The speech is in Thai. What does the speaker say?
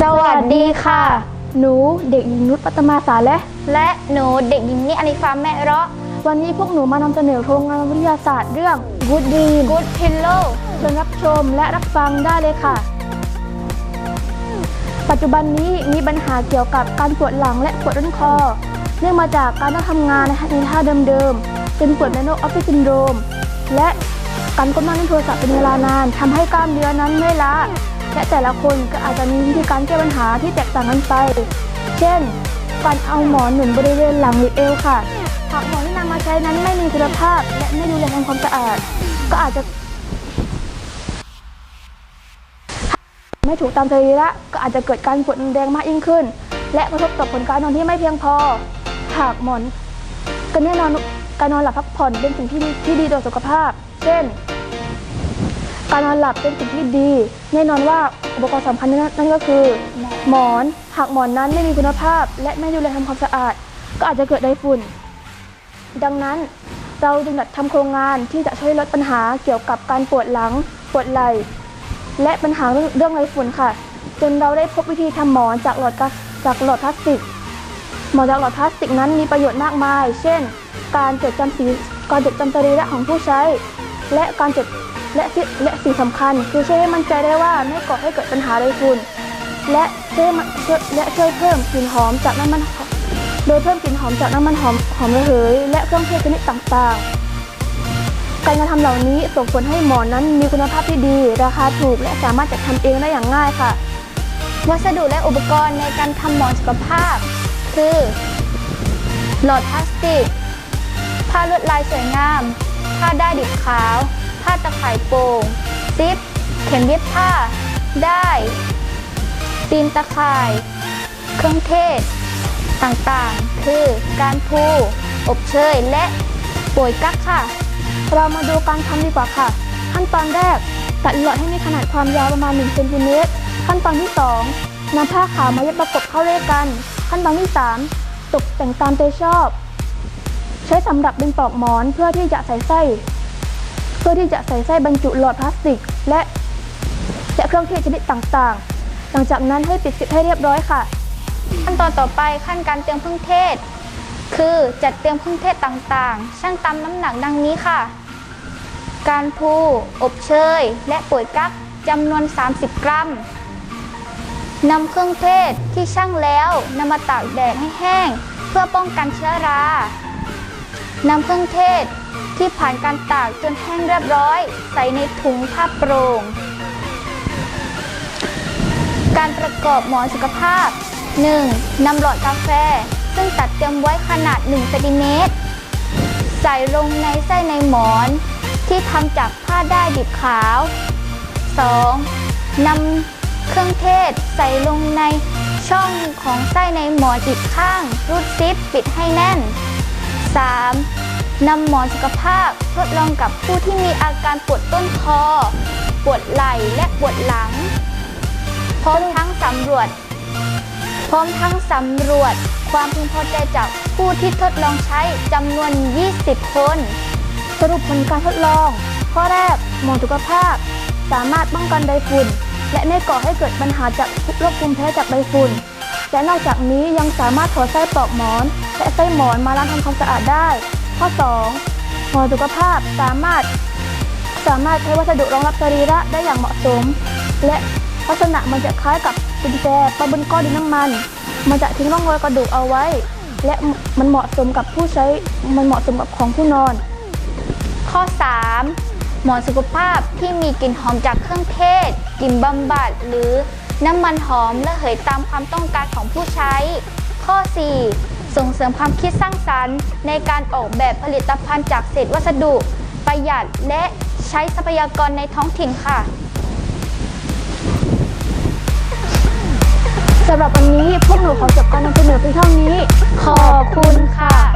สวัสดีค่ะ หนูเด็กหญิงนุชปัตมาสาและ และหนูเด็กหญิงนิอลิฟาแม่เราะวันนี้พวกหนูมานำเสนอโครงงานวิทยาศาสตร์เรื่อง Good Dream กูดพิลโลเชิญรับชมและรับฟังได้เลยค่ะ ปัจจุบันนี้มีปัญหาเกี่ยวกับการปวดหลังและปวดต้นคอ เนื่องมาจากการต้องทำงานในท่าเดิมๆเป็นปวดแนโนออฟฟิศซินโดรมและ การก้มหน้าเล่นโทรศัพท์เป็นเวลานานทำให้กล้ามเนื้อนั้นเมื่อยล้าและแต่ละคนก็อาจจะมีวิธีการแก้ปัญหาที่แตกต่างกันไป เช่น การเอาหมอนหนุนบริเวณหลังหรือเอวค่ะ หากหมอนที่นำมาใช้นั้นไม่มีคุณภาพ และไม่ดูแลทำความสะอาด ก็อาจจะไม่ถูกตามสรีระก็อาจจะเกิดการปวดแรงมากยิ่งขึ้น และกระทบต่อผลการนอนที่ไม่เพียงพอ หากหมอนก็แน่นอนการนอนหลับพักผ่อนเป็นสิ่งที่ดีที่ดีต่อสุขภาพ ช่น การนอนหลับเป็นสิ่งที่ดี แน่นอนว่าอุปกรณ์สำคัญนั่นก็คือ หมอน หากหมอนนั้นไม่มีคุณภาพ และไม่ดูแลทำความสะอาด ก็อาจจะเกิดไดฝุ่น ดังนั้นเราจึงจัดทำโครงงานที่จะช่วยลดปัญหาเกี่ยวกับการปวดหลัง ปวดไหล่ และปัญหาเรื่องเรื่องไรฝุ่นค่ะ จนเราได้พบวิธีทำหมอนจากหลอดจากหลอดพลาสติก หมอนจากหลอดพลาสติกนั้นมีประโยชน์มากมาย เช่น การจดจำสีการจดจำสรีระของผู้ใช้ และการจดและที่และสิ่งสำคัญ คือช่วยให้มั่นใจได้ว่าไม่ก่อให้เกิดปัญหาไรฝุ่นและช่วยและช่วยเพิ่มกลิ่นหอมจากน้ำมันหอมโดยเพิ่มกลิ่นหอมจากน้ำมันหอมหอมระเหย และเครื่องเทศชนิดต่างๆ การกระทำเหล่านี้ส่งผลให้หมอนนั้นมีคุณภาพที่ดี ราคาถูกและสามารถจัดทำเองได้อย่างง่ายค่ะ วัสดุและอุปกรณ์ในการทำหมอนสุขภาพ คือ หลอดพลาสติก ผ้าลวดลายสวยงาม ผ้าได้ดิบขาว ผ้าตะข่ายโป่งซิป เข็มเย็บผ้า ได้ ตีนตะข่าย เครื่องเทศ ต่างๆ คือการพูอบเชยและป่วยกักค่ะ เรามาดูการทำดีกว่าค่ะ ขั้นตอนแรก ตัดหลอดให้มีขนาดความยาวประมาณ1เซนติเมตรขั้นตอนที่ 2นำผ้าขาวมาเย็บประกบเข้าด้วยกัน ขั้นตอนที่ 3 ตกแต่งตามใจชอบ ช้สำหรับเป็นปลอกหมอนเพื่อที่จะใส่ไส้เพื่อที่จะใส่ไส้บรรจุหลอดพลาสติก และและเครื่องเทศชนิดต่างๆ หลังจากนั้นให้ปิดซิปให้เรียบร้อยค่ะ ขั้นตอนต่อไปขั้นการเตรียมเครื่องเทศ คือจัดเตรียมเครื่องเทศต่างๆช่างตามน้ำหนักดังนี้ค่ะ การพูอบเชย และป่วยกักจำนวน 30 กรัมนำเครื่องเทศที่ช่างแล้วนำมาตากแดดให้แห้ง เพื่อป้องกันเชื้อรา นำเครื่องเทศที่ผ่านการตากจนแห้งเรียบร้อย ใส่ในถุงผ้าโปร่ง การประกอบหมอนสุขภาพ 1. นำหลอดกาแฟ ซึ่งตัดเตรียมไว้ขนาด1เซนติเมตรใส่ลงในไส้ในหมอน ที่ทำจากผ้าได้ายดิบขาว 2. นำเครื่องเทศใส่ลงในช่องของไส้ในหมอนอีกข้าง รูดซิปปิดให้แน่น 3. นำหมอนสุขภาพทดลองกับผู้ที่มีอาการปวดต้นคอ ปวดไหล่และปวดหลัง พร้อมทั้งสำรวจ พร้อมทั้งสำรวจ ความพึงพอใจจากผู้ที่ทดลองใช้จำนวน 20 คน สรุปผลการทดลอง ข้อแรกหมอนสุขภาพ สามารถป้องกันไดฝุ่น และไม่ก่อให้เกิดปัญหาจากโรคภูมิแพ้จากไดฝุ่นและนอกจากนี้ยังสามารถถอดไส้ปลอกหมอน และไส้หมอนมาล้างทำความสะอาดได้ ข้อ 2 หมอนสุขภาพสามารถสามารถใช้วัสดุรองรับสรีระได้อย่างเหมาะสม และลักษณะมันจะคล้ายกับกุญแจปะบนก้อนดินน้ำมัน มันจะทิ้งร่องรอยกระดูกเอาไว้ และมันเหมาะสมกับผู้ใช้มันเหมาะสมกับของผู้นอน ข้อ 3 หมอนสุขภาพที่มีกลิ่นหอมจากเครื่องเทศกลิ่นบำบัดหรือน้ำมันหอมและเหยตามความต้องการของผู้ใช้ ข้อ 4 ส่งเสริมความคิดสร้างสรรค์ ในการออกแบบผลิตภัณฑ์จากเศษวัสดุ ประหยัดและใช้ทรัพยากรในท้องถิ่นค่ะสำหรับวันนี้พวกหนูขอจบการนำเสนอเพียงเท่านี้ ขอบคุณค่ะ